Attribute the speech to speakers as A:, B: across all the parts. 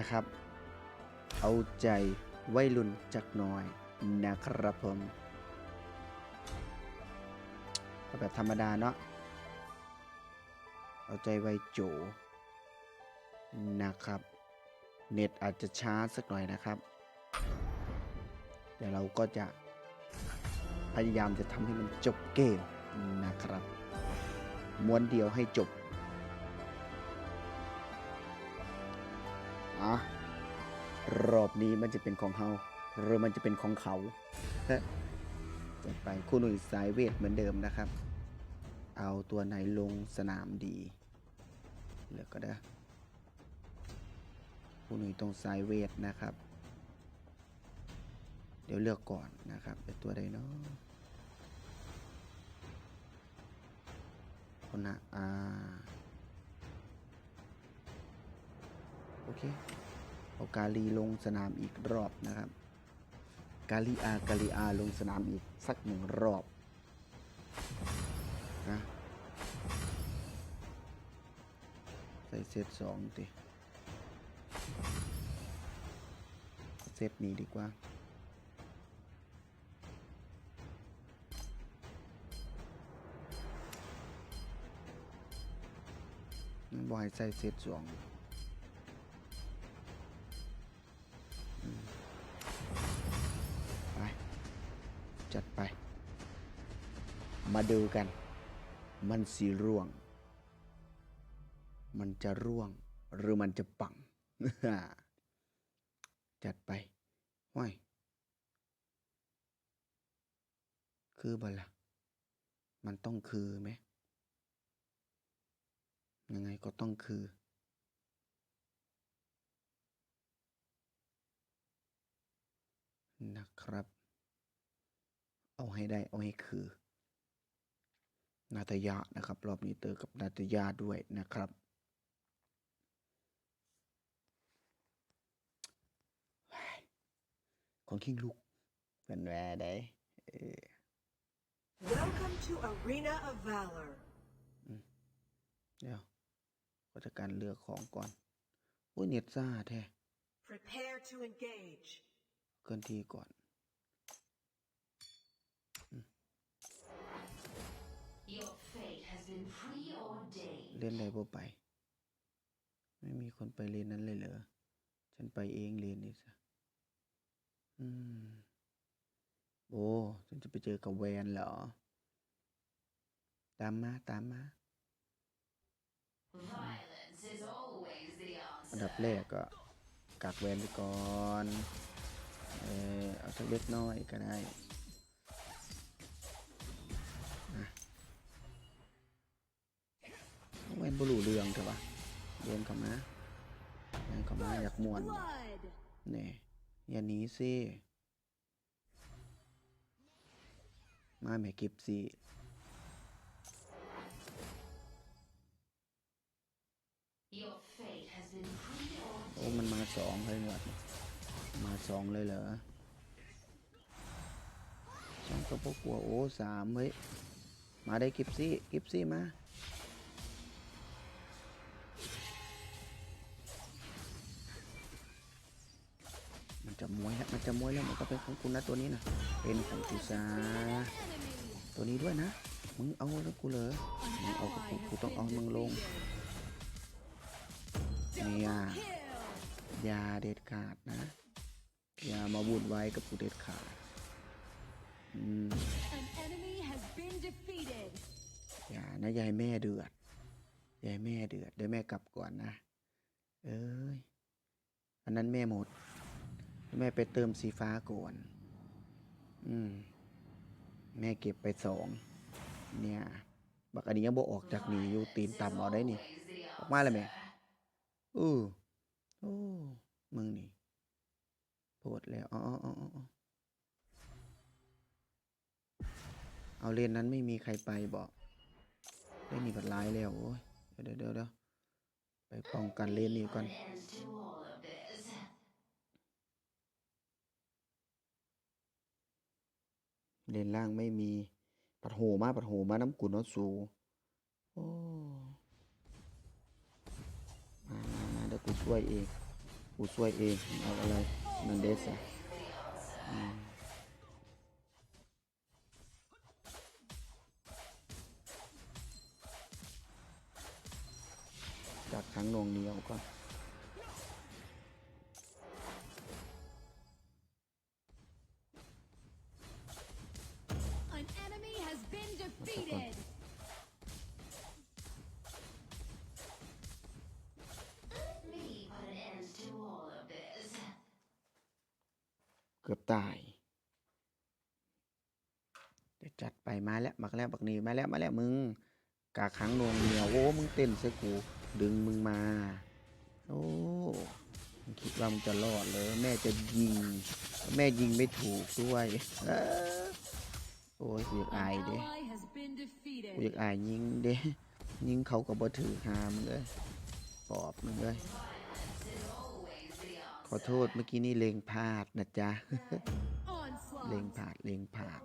A: นะครับ เอาใจวัยรุ่นจักหน่อยนะครับผมแบบธรรมดาเนาะเอาใจไวโจนะครับ เน็ตอาจจะช้าสักหน่อยนะครับเดี๋ยวเราก็จะพยายามจะทำให้มันจบเกมนะครับ ม้วนเดียวให้จบ รอบนี้มันจะเป็นของเฮาหรือมันจะเป็นของเขาฮะจะไปคู่หนุ่ยสายเวทเหมือนเดิมนะครับ เอาตัวไหนลงสนามดีเลือกก็ได้คู่หนุ่ยตรงสายเวทนะครับ เดี๋ยวเลือกก่อนนะครับเป็นตัวใดเนาะคนนะอ่า โอเคเอากาลีลงสนามอีกรอบนะครับ กาลีอากาลีอาลงสนามอีกสักหนึ่งรอบนะใส่เซตสองติเซตนี้ดีกว่าบ่ให้ใส่เซตสอง ดูกัน มันสีร่วง มันจะร่วง หรือมันจะปัง จัดไปห้อยคือบ่ละมันต้องคือไหม ยังไงก็ต้องคือ นะครับ เอาให้ได้ เอาให้คือ นาตยานะครับ รอบนี้เตอกับนาตยาด้วยนะครับ ของคิงลูกเป็นแวได้เออ
B: Welcome to Arena of Valor.
A: เดี๋ยวก็จะการเลือกของก่อนอุ้ยเน็ตซ่าแท้
B: Prepare to engage.
A: เคลื่อนที่ก่อน
C: Your fate has been preordained.
A: เล่นอะไรบ่ไป ไม่มีคนไปเลนนั้นเลยเหรอ ฉันไปเองเลนนี่ซะอืม โอ้ ฉันจะไปเจอกับแวนเหรอ ตามมา ตามมา
C: Violence is always the
A: อันดับ
C: answer.
A: แรกก็กักแวนไปก่อน เออเอาสักเล็กน้อยก็ได้ บรูเรืองเถอะวะเดินเข้ามาเดินเข้ามาอยากมวนเนี่ยอย่าหนีสิมาแม่กิบสิโอ้มันมาสองเลยหมดมาสองเลยเหรอสองก็พวกกลัวโอ้สามเฮ้ยมาได้กิบซี่กิบซี่มา มันจะมวยแล้วมันจะมวยแล้วมันก็เป็นของคุณนะตัวนี้นะเป็นของกูซาตัวนี้ด้วยนะ มึงเอาแล้วกูเหรอมึงเอากูกูต้องเอามึงลงเนี่ยอย่าเด็ดขาดนะอย่ามาวุ่นวายกับกูเด็ดขาดอืม
D: An enemy has been defeated.
A: อย่านะยายแม่เดือดยายแม่เดือดเดี๋ยวแม่กลับก่อนนะ เอ้ยอันนั้นแม่หมด แม่ไปเติมสีฟ้าก่อน อืม แม่เก็บไปสอง เนี่ย บักอันนี้ยังบ่ออกจากหนีอยู่ตีนต่ำเอาได้นี่ ออกมาเลยแม่อือโอ้ มึงนี่โพดแล้วอ๋ออ๋ออ๋อเอาเลนนั้นไม่มีใครไปบอก ได้มีบัดร้ายแล้ว โอ้ยเดี๋ยวเดี๋ยวเดี๋ยวเดี๋ยวไปป้องกันเลนนี้ก่อน
C: An end to all of this.
A: เลนล่างไม่มี ปัดโหมาปัดโหมาน้ำกุนนาะสูโอ้มามามาเดี๋ยวกูช่วยเองกูช่วยเองเอาอะไรนันเดสอะจากครั้งนวงเหนียวก่อน เกือบตาย เดี๋ยวจัดไปมาแล้วมาแล้วบักนีมาแล้วมาแล้วมึง กาขังนวงเหนียวโอ้มึงเต้นใส่กูดึงมึงมา โอ้คิดว่ามึงจะรอดเลยแม่จะยิง แม่ยิงไม่ถูกด้วย โอ้ยกูอยอายเด้ กูอยากอายยิงเด้ยิงเขาก็บ่ถือหามึงเลยปอบมึงเลยขอโทษเมื่อกี้นี่เลงพลาดนะจ๊ะ เลง
D: พ
A: ลาดเลงผาด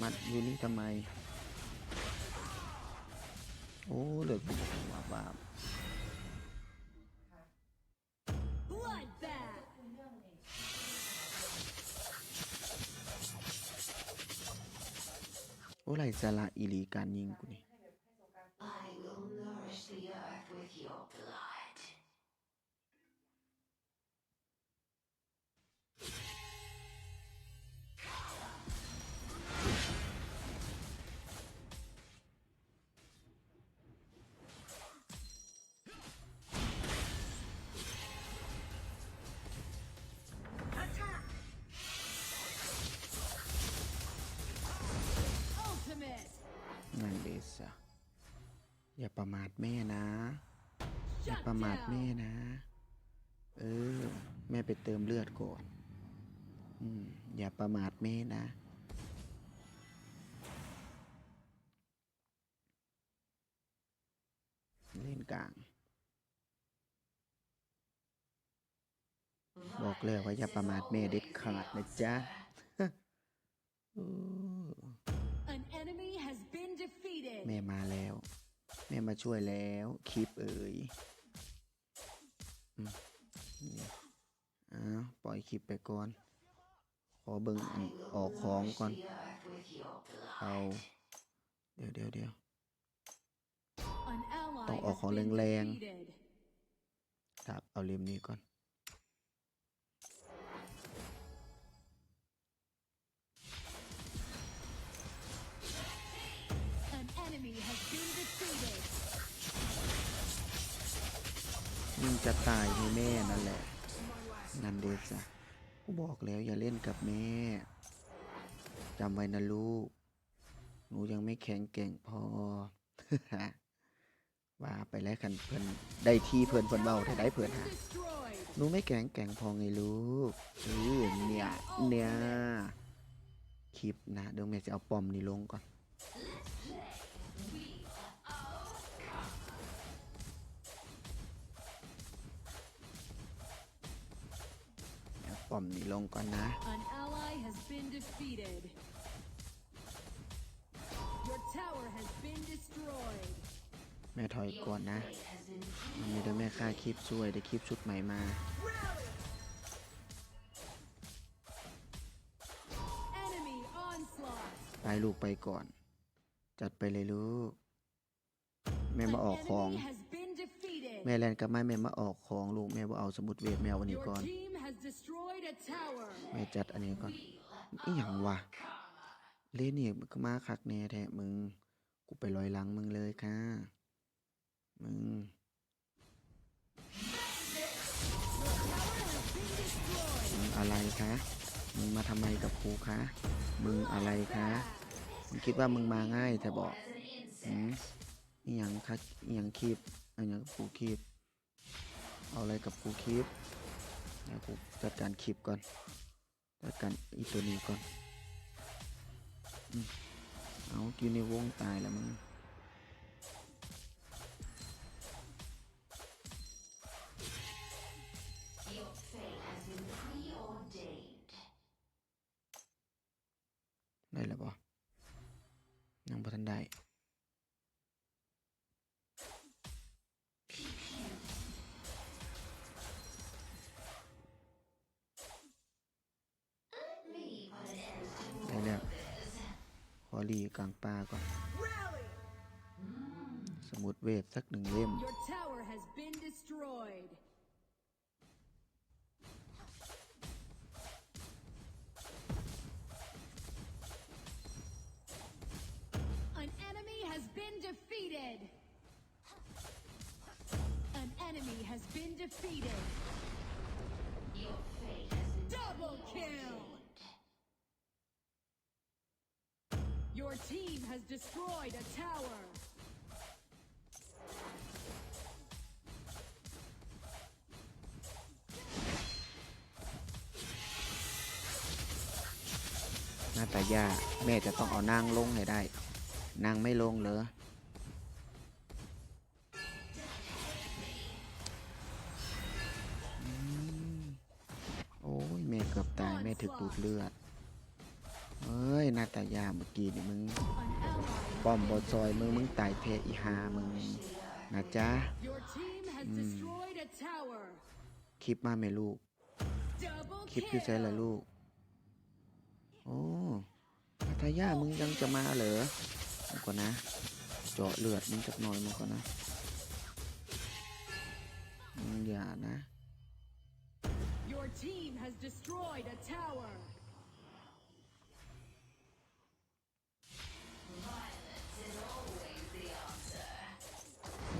A: มัดอยู่นี่ทำไม โอ้เหลือบว่าว่า โอ้ไรสาระอีหลีการยิงกูนี่ สอะอย่าประมาทแม่นะ อย่าประมาทแม่นะ เออ แม่ไปเติมเลือดก่อนอืมอย่าประมาทแม่นะ เล่นกลาง บอกแล้วว่าอย่าประมาทแม่เด็ดขาดนะจ๊ะ แม่มาแล้ว แม่มาช่วยแล้วคลิปเอ่ยอืมนี่อ้าวปล่อยคลิปไปก่อน ขอเบิ่งอันออกของก่อน
C: The earth with your blood.
A: เอาเดี๋ยวเดี๋ยวเดี๋ยว
D: An ally
A: ต้องออก
D: has
A: ของ
D: been
A: แรง
D: defeated.
A: ครับเอาเล่มนี้ก่อน จะตายให้แม่นั่นแหละ นั่นเดชะกูบอกแล้วอย่าเล่นกับแม่จำไว้นะลูก หนูยังไม่แข็งแกร่งพอว่าไปแล้วคันเพิ่นได้ที่เพิ่นเพิ่นเบาได้ได้เพิ่นหา
D: Destroyed.
A: หนูไม่แข็งแกร่งพอไงลูกเออเนี่ยเนี่ยคลิปนะเดี๋ยวแม่จะเอาปอมนี่ลงก่อน ปอมนี่ลงก่อนนะ
D: An ally has been defeated. Your tower has been destroyed.
A: แม่ถอยก่อนนะ
C: Fate has been
A: มันมีแต่แม่ค่าคลิปช่วยได้คลิปชุดใหม่มา
D: Enemy onslaught.
A: ไปลูกไปก่อน จัดไปเลยลูก แม่
D: An
A: มาออกของ
D: enemy has been defeated.
A: แม่แลนกลับมาแม่มาออกของลูกแม่บ่เอาสมุดเวทแมวอันนี้
D: Your
A: ก่อน
D: team has destroyed a tower.
A: แม่จัดอันนี้ก่อนอีหยังวะเลนนี่มันก็มาคักแน่แท้มึง กูไปลอยหลังมึงเลยค่ะ มึง มึงอะไรคะ มึงมาทำไมกับกูคะ มึงอะไรคะ มึงคิดว่ามึงมาง่ายแต่บอกอืมอีหยังคะอีหยังคีบอันหยังกับกูคีบ เอาอะไรกับกูคีบ เดี๋ยวกูจัดการคลิปก่อน จัดการอีตัวนี้ก่อนอเอาอยู่ในวงตายแล้วมึง ได้แล้ว ขอรีกลางป่าก่อน สมุดเวทสักหนึ่งเล่ม
D: An enemy has been defeated. An enemy has been defeated.
C: Has
D: destroyed a tower.
A: หน้าตายาแม่จะต้องเอานางลงให้ได้ นางไม่ลงเหรอโอ้ยแม่เกือบตายแม่ถึกดูดเลือด อ้ยนาตายาเมื่อกี้นี่มึงป้อมบอซอยมึงมึงตายเพอีหามึงนะจ๊ะคลิปมาแม่ลูก คลิปอยู่ใช้ละลูก โอ้พัทยามึงยังจะมาเหรอมึงก่อนนะ เจาะเลือดมึงจักหน่อยมึงก่อนนะมึงอย่านะ
D: Your team has destroyed a tower.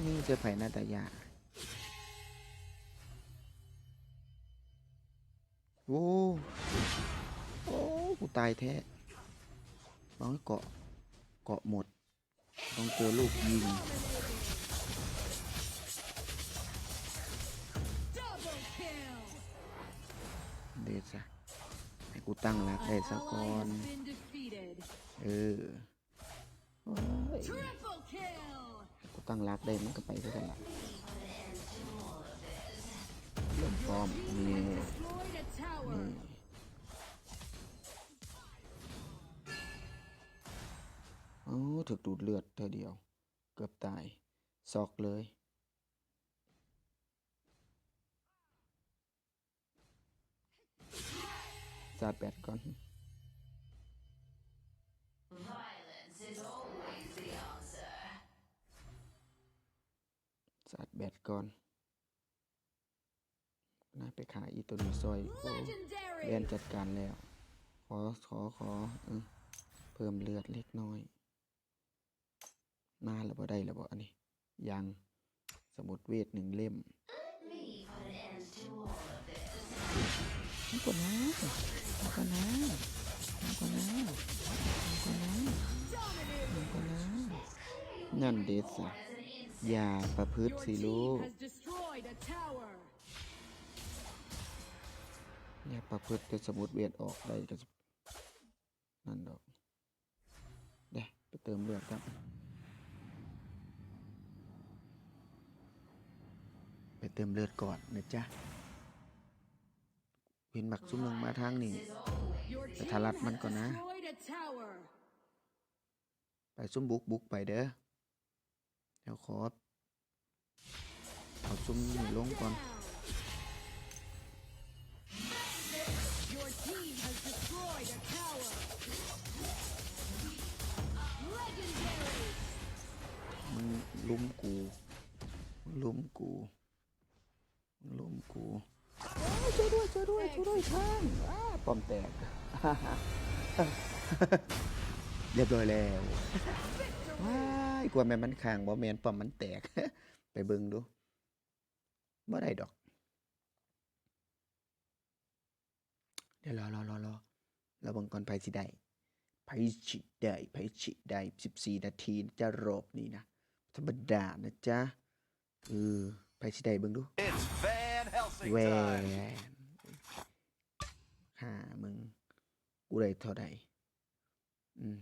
A: นี่เจอไผ่นาตายาโอ้โอ้กูตายแท้ต้องเกาะ เกาะหมด ต้องเจอลูกยิง เดชซะให้กูตั้งหลักได้สักก่อน เออโอ้ย
D: Triple kill.
A: ตั้งรักได้มันก็ไปซะกันละเริ่มพร้อมนี่โอ้ถึกดูดเลือดเธอเดียว เกือบตาย ซอกเลยสาดแบตก่อน สาดแบตก่อนน่าไปขายอีตัวนี้ซอยโอ้
D: Legendary.
A: เรียนจัดการแล้ว ขอขอขอเออเพิ่มเลือดเล็กน้อยมาแล้วบ่ได้แล้วบ่อันนี้ ยังสมุดเวทหนึ่งเล่ม
C: Me put an end to all of this.
A: มันก่อนนะมันก่อนนะมันก่อนนะมันก่อนนะ
D: Dominating.
A: มันก่อนนะนั่นเดชสะ อย่าประพฤติ
D: Your
A: สิลู
D: team
A: ก
D: has destroyed a tower.
A: อย่าประพฤติแต่สมุดเวทออกได้ก็จะนั่นดอกเด้ไปเติมเลือดครับ ไปเติมเลือดก่อนนะจ๊ะเห็นหมักซุ้มหนึงมาทางนี้
D: Your
A: Để
D: team
A: thả lật
D: has
A: มันก่อนนะ
D: destroyed a tower.
A: ไปซุ้มบุกบุกไปเด้อ เดี๋ยวขอเอาซุ้มนี่ลงก่อน
D: Your team has destroyed a tower. Legendary.
A: มึงลุมกูมึงลุมกูมึงลุมกูอ้าวช่วยด้วยช่วยด้วยช่วยด้วยช่างอ้าป้อมแตก เรียบร้อยแล้วว้าย กลัวแม่นมันค้างบ่แม่นป้อมมันแตก ไปเบิ่งดูบ่ได้ดอก เดี๋ยวรอรอรอรอเราเบิ่งก่อนไผสิได้ไผสิได้ไผสิได้14 นาทีจะรอบนี้นะธรรมดานะจ๊ะเออไผสิได้เบิ่งดู
E: It's Van Helsing
A: แหว
E: time.
A: นหามึงกูได้เท่าใดอืม